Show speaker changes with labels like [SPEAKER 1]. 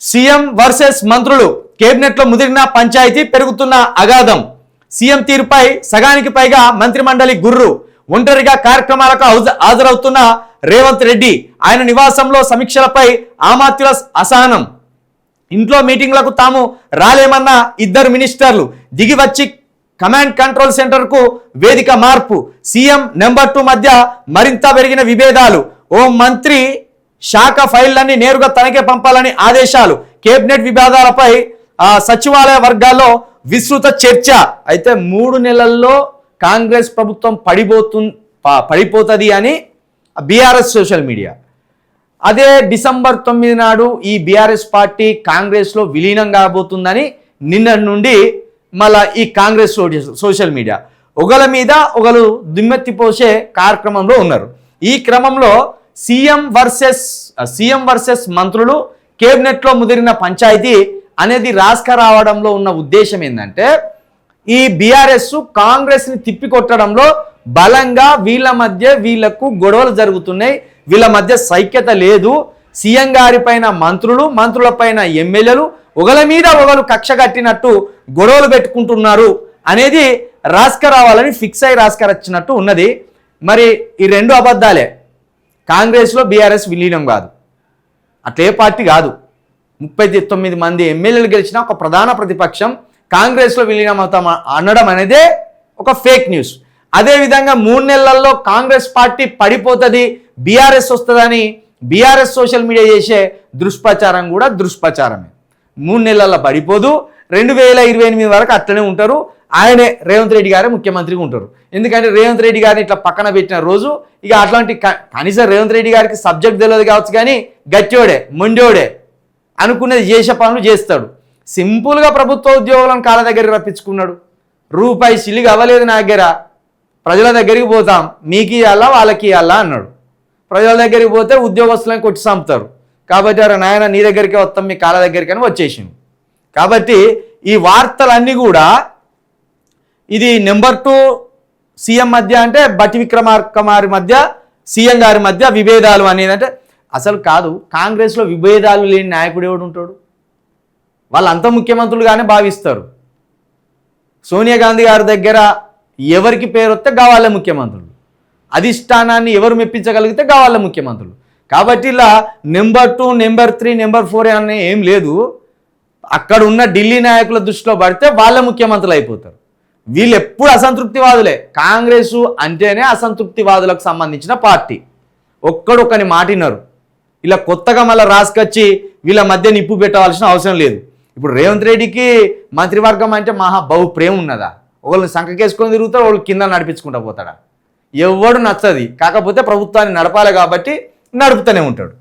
[SPEAKER 1] CM versus మంత్రులు కేబినెట్లో ముదిరిన పంచాయతీ పెరుగుతున్న అగాధం. సీఎం తీరుపై సగానికి పైగా మంత్రిమండలి గుర్రు ఒంటరిగా కార్యక్రమాలకు హాజ- హాజరవుతున్న రేవంత్ రెడ్డి ఆయన నివాసంలో సమీక్షలపై ఆమాత్యుల అసహనం. ఇంట్లో మీటింగ్లకు తాము రాలేమన్న ఇద్దరు మినిస్టర్లు దిగి వచ్చి కమాండ్ కంట్రోల్ సెంటర్కు వేదిక మార్పు. సీఎం నెంబర్ టూ మధ్య మరింత పెరిగిన విభేదాలు. ఓ మంత్రి శాఖ ఫైళ్ళన్నీ నేరుగా తనకే పంపాలని ఆదేశాలు. కేబినెట్ విభేదాలపై సచివాలయ వర్గాల్లో విస్తృత చర్చ. అయితే మూడు నెలల్లో కాంగ్రెస్ ప్రభుత్వం పడిపోతు పడిపోతుంది అని బీఆర్ఎస్ సోషల్ మీడియా. అదే డిసెంబర్ తొమ్మిది నాడు ఈ బీఆర్ఎస్ పార్టీ కాంగ్రెస్లో విలీనం కాబోతుందని నిన్న నుండి మళ్ళా ఈ కాంగ్రెస్ సోషల్ మీడియా. ఒకల మీద ఒకరు దిమ్మెత్తి పోసే కార్యక్రమంలో ఉన్నారు. ఈ క్రమంలో సీఎం వర్సెస్ సీఎం వర్సెస్ మంత్రులు కేబినెట్లో ముదిరిన పంచాయతీ అనేది రాస్క రావడంలో ఉన్న ఉద్దేశం ఏంటంటే ఈ బీఆర్ఎస్ కాంగ్రెస్ని తిప్పికొట్టడంలో బలంగా వీళ్ళ మధ్య వీళ్ళకు గొడవలు జరుగుతున్నాయి వీళ్ళ మధ్య సైక్యత లేదు. సీఎం గారి పైన మంత్రులు మంత్రుల పైన ఎమ్మెల్యేలు ఒకల మీద ఒకరు కక్ష కట్టినట్టు గొడవలు పెట్టుకుంటున్నారు అనేది రాస్క రావాలని ఫిక్స్ అయి రాస్కర్ వచ్చినట్టు ఉన్నది. మరి ఈ రెండు అబద్ధాలే. కాంగ్రెస్లో బీఆర్ఎస్ విలీనం కాదు. అట్లే పార్టీ కాదు. ముప్పై తొమ్మిది మంది ఎమ్మెల్యేలు గెలిచిన ఒక ప్రధాన ప్రతిపక్షం కాంగ్రెస్లో విలీనం అవుతాం అనడం అనేదే ఒక ఫేక్ న్యూస్. అదేవిధంగా మూడు నెలల్లో కాంగ్రెస్ పార్టీ పడిపోతుంది బీఆర్ఎస్ వస్తుందని బీఆర్ఎస్ సోషల్ మీడియా చేసే దుష్ప్రచారం కూడా దుష్ప్రచారమే. మూడు నెలల్లో పడిపోదు రెండు వేల ఇరవై ఎనిమిది వరకు అట్లనే ఉంటారు. ఆయనే రేవంత్ రెడ్డి గారే ముఖ్యమంత్రిగా ఉంటారు. ఎందుకంటే రేవంత్ రెడ్డి గారిని ఇట్లా పక్కన పెట్టిన రోజు ఇక అట్లాంటి క- కనీసం రేవంత్ రెడ్డి గారికి సబ్జెక్ట్ తెలియదు కావచ్చు కానీ గట్టోడే మొండోడే అనుకునేది చేసే పనులు చేస్తాడు. సింపుల్గా ప్రభుత్వ ఉద్యోగులను కాళ్ళ దగ్గరికి రప్పించుకున్నాడు. రూపాయి సిలిగా అవ్వలేదు నా దగ్గర. ప్రజల దగ్గరికి పోతాం. మీకు ఇవ్వాలా వాళ్ళకి ఇవ్వాలా అన్నాడు. ప్రజల దగ్గరికి పోతే ఉద్యోగస్తులను కొట్టి చంపుతారు. కాబట్టి అరే నాయన నీ దగ్గరికే వస్తాం మీ కాళ్ళ దగ్గరికి అని వచ్చేసింది కాబట్టి ఈ వార్తలన్నీ కూడా ఇది నెంబర్ టూ సీఎం మధ్య అంటే బట్టి విక్రమార్కమారి మధ్య సీఎం గారి మధ్య విభేదాలు అనేది అంటే అసలు కాదు. కాంగ్రెస్లో విభేదాలు లేని నాయకుడు ఎవడు ఉంటాడు? వాళ్ళంతా ముఖ్యమంత్రులుగానే భావిస్తారు. సోనియా గాంధీ గారి దగ్గర ఎవరికి పేరు వస్తే కావాలే ముఖ్యమంత్రులు. అధిష్టానాన్ని ఎవరు మెప్పించగలిగితే కావాలే ముఖ్యమంత్రులు. కాబట్టి ఇలా number two number three number four అనే ఏం లేదు. అక్కడ ఉన్న ఢిల్లీ నాయకుల దృష్టిలో పడితే వాళ్ళ ముఖ్యమంత్రులు అయిపోతారు. వీళ్ళు ఎప్పుడు అసంతృప్తివాదులే? కాంగ్రెస్ అంటేనే అసంతృప్తివాదులకు సంబంధించిన పార్టీ. ఒక్కడొక్కని మాటిన్నారు ఇలా కొత్తగా మళ్ళీ రాసుకొచ్చి వీళ్ళ మధ్య నిప్పు పెట్టవలసిన అవసరం లేదు. ఇప్పుడు రేవంత్ రెడ్డికి మంత్రివర్గం అంటే మహా బహు ప్రేమ ఉన్నదా? ఒకళ్ళు సంకకేసుకొని తిరుగుతారు వాళ్ళు కింద నడిపించుకుంటా పోతాడా? ఎవడు నచ్చది. కాకపోతే ప్రభుత్వాన్ని నడపాలి కాబట్టి నడుపుతూనే ఉంటాడు.